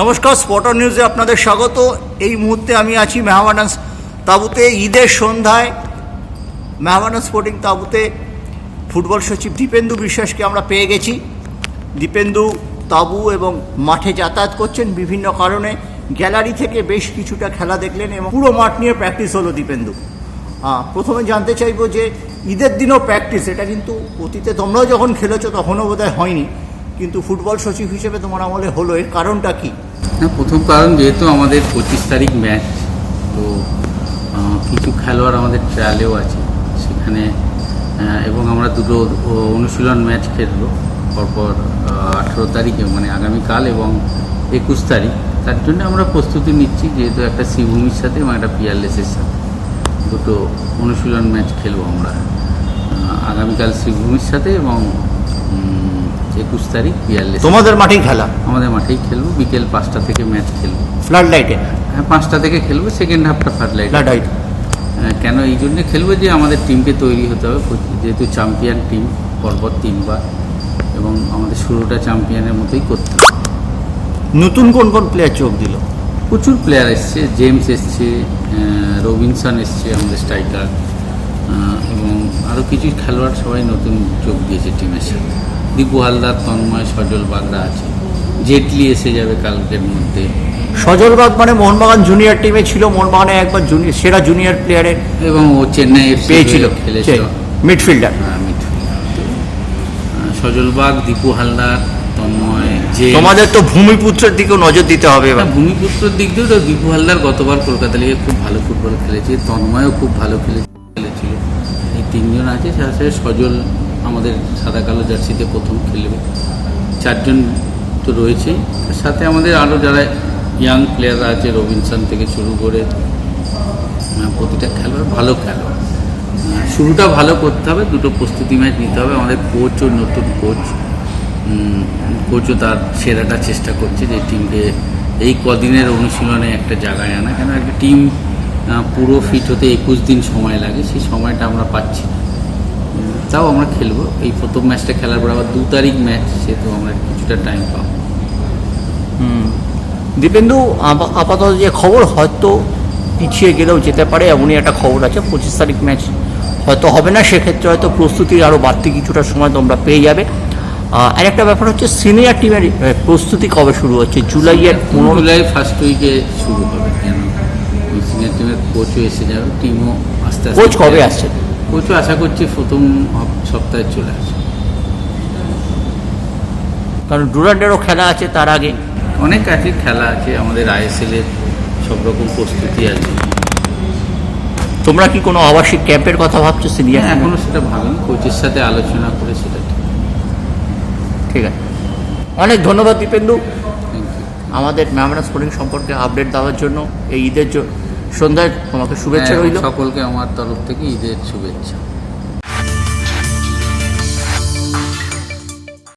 নমস্কার স্পটার নিউজে আপনাদের স্বাগত। এই মুহূর্তে আমি আছি মেহমানান্স তাঁবুতে। ঈদের সন্ধ্যায় মেহমানান্স স্পোর্টিং তাঁবুতে ফুটবল সচিব দীপেন্দু বিশ্বাসকে আমরা পেয়ে গেছি। দীপেন্দু তাঁবু এবং মাঠে যাতায়াত করছেন বিভিন্ন কারণে। গ্যালারি থেকে বেশ কিছুটা খেলা দেখলেন এবং পুরো মাঠ নিয়ে প্র্যাকটিস হলো দীপেন্দু। প্রথমে জানতে চাইব যে ঈদের দিনও প্র্যাকটিস, এটা কিন্তু অতীতে তোমরাও যখন খেলেছো তখনও বোধহয় হয়নি। কিন্তু ফুটবল সচিব হিসেবে তোমার আমলে হলো, এর কারণটা কি? না, প্রথম কারণ যেহেতু আমাদের পঁচিশ তারিখ ম্যাচ তো কিছু খেলোয়াড় আমাদের ট্রায়ালেও আছে। সেখানে এবং আমরা দুটো অনুশীলন ম্যাচ খেলব। পরপর আঠেরো তারিখে মানে আগামীকাল এবং একুশ তারিখ। তার জন্য আমরা প্রস্তুতি নিচ্ছি, যেহেতু একটা শ্রীভূমির সাথে এবং একটা পিয়ারলেসের সাথে। দুটো অনুশীলন ম্যাচ খেলব আমরা আগামীকাল শ্রীভূমির সাথে এবং একুশ তারিখ বিয়াল্লিশ তোমাদের মাঠেই খেলা? আমাদের মাঠেই খেলব বিকেল পাঁচটা থেকে ম্যাচ খেলব। ফ্লাড লাইটে হ্যাঁ পাঁচটা থেকে খেলব সেকেন্ড হাফটা ফ্লাড লাইট ফ্লাড লাইট কেন এই জন্যে খেলব যে আমাদের টিমকে তৈরি হতে হবে যেহেতু চ্যাম্পিয়ন টিম পরপর তিনবার এবং আমাদের শুরুটা চ্যাম্পিয়নের মতোই করতে হবে। নতুন কোন কোন প্লেয়ার চোখ দিল? প্রচুর প্লেয়ার এসছে জেমস এসছে রবিনসন এসছে আমাদের স্ট্রাইকার এবং আরও কিছু খেলোয়াড় সবাই নতুন যোগ দিয়েছে টিমের সাথে দীপু হালদার তন্ময় সজল বাগরা আছে। জেটলি এসে যাবে কালকের মধ্যে। সজল বাগ মানে মোহনবাগান জুনিয়র টিমে ছিল মোহনবাগানে একবার জুনিয়র সেরা জুনিয়র প্লেয়ারের এবং ও চেন্নাই পেয়েছিল খেলেছিল। মিডফিল্ডার হ্যাঁ, আহ, সজলবাগ দীপু হালদার তন্ময় যে তোমাদের তো ভূমিপুত্রের দিকেও নজর দিতে হবে এবার। হ্যাঁ, ভূমিপুত্রর দিক দিয়েও তো দীপু হালদার গতবার কলকাতা লিগে খুব ভালো ফুটবল খেলেছে তন্ময়ও খুব ভালো খেলে খেলেছিল। এই তিনজন আছে সাথে সজল আমাদের সাদা কালো জার্সিতে প্রথম খেলবে। চারজন তো রয়েছেই তার সাথে আমাদের আরও যারা ইয়াং প্লেয়াররা আছে, রবিনসন থেকে শুরু করে প্রতিটা খেলোয়াড় ভালো খেলোয়াড়। শুরুটা ভালো করতে হবে, দুটো প্রস্তুতি ম্যাচ নিতে হবে। আমাদের কোচও নতুন কোচ কোচও তার সেরাটা চেষ্টা করছে যে টিমকে এই কদিনের অনুশীলনে একটা জায়গায় আনা। কেন একটা টিম পুরো ফিট হতে একুশ দিন সময় লাগে। সেই সময়টা আমরা পাচ্ছি না। তাও আমরা খেলব। এই প্রথম ম্যাচটা খেলার পর আবার দু তারিখ ম্যাচ সেহেতু আমরা কিছুটা টাইম পাবো। হুম। দীপেন্দু আপাতত যে খবর হয়তো পিছিয়ে গেলেও যেতে পারে এমনই একটা খবর আছে। পঁচিশ তারিখ ম্যাচ হয়তো হবে না সেক্ষেত্রে হয়তো প্রস্তুতির আরও বাড়তি কিছুটা সময় তোমরা পেয়ে যাবে। আর একটা ব্যাপার হচ্ছে সিনিয়র টিমের প্রস্তুতি কবে শুরু হচ্ছে? জুলাইয়ের পনেরো জুলাই ফার্স্ট উইকে শুরু হবে কেন সিনিয়র টিমের কোচও এসে যাবে টিমও আস্তে আস্তে কোচ কবে আসছে? কোচও আশা করছি প্রথম সপ্তাহে চলে আসবে। কারণ ডুরান্ডেরও খেলা আছে তার আগে। অনেক আছে খেলা আছে আমাদের আইএসএল এর সব রকম প্রস্তুতি আছে। তোমরা কি কোনো আবাসিক ক্যাম্পের কথা ভাবছ সিনিয়র? হ্যাঁ, এখনও সেটা ভাবিনি কোচের সাথে আলোচনা করে সেটা ঠিক। আছে। অনেক ধন্যবাদ দীপেন্দু। আমাদের ম্যামরা স্পোর্টিং সম্পর্কে আপডেট দেওয়ার জন্য এই ঈদের জ- সন্ধ্যায় তোমাকে শুভেচ্ছা রইল। সকলকে আমার তরফ থেকে ঈদের শুভেচ্ছা।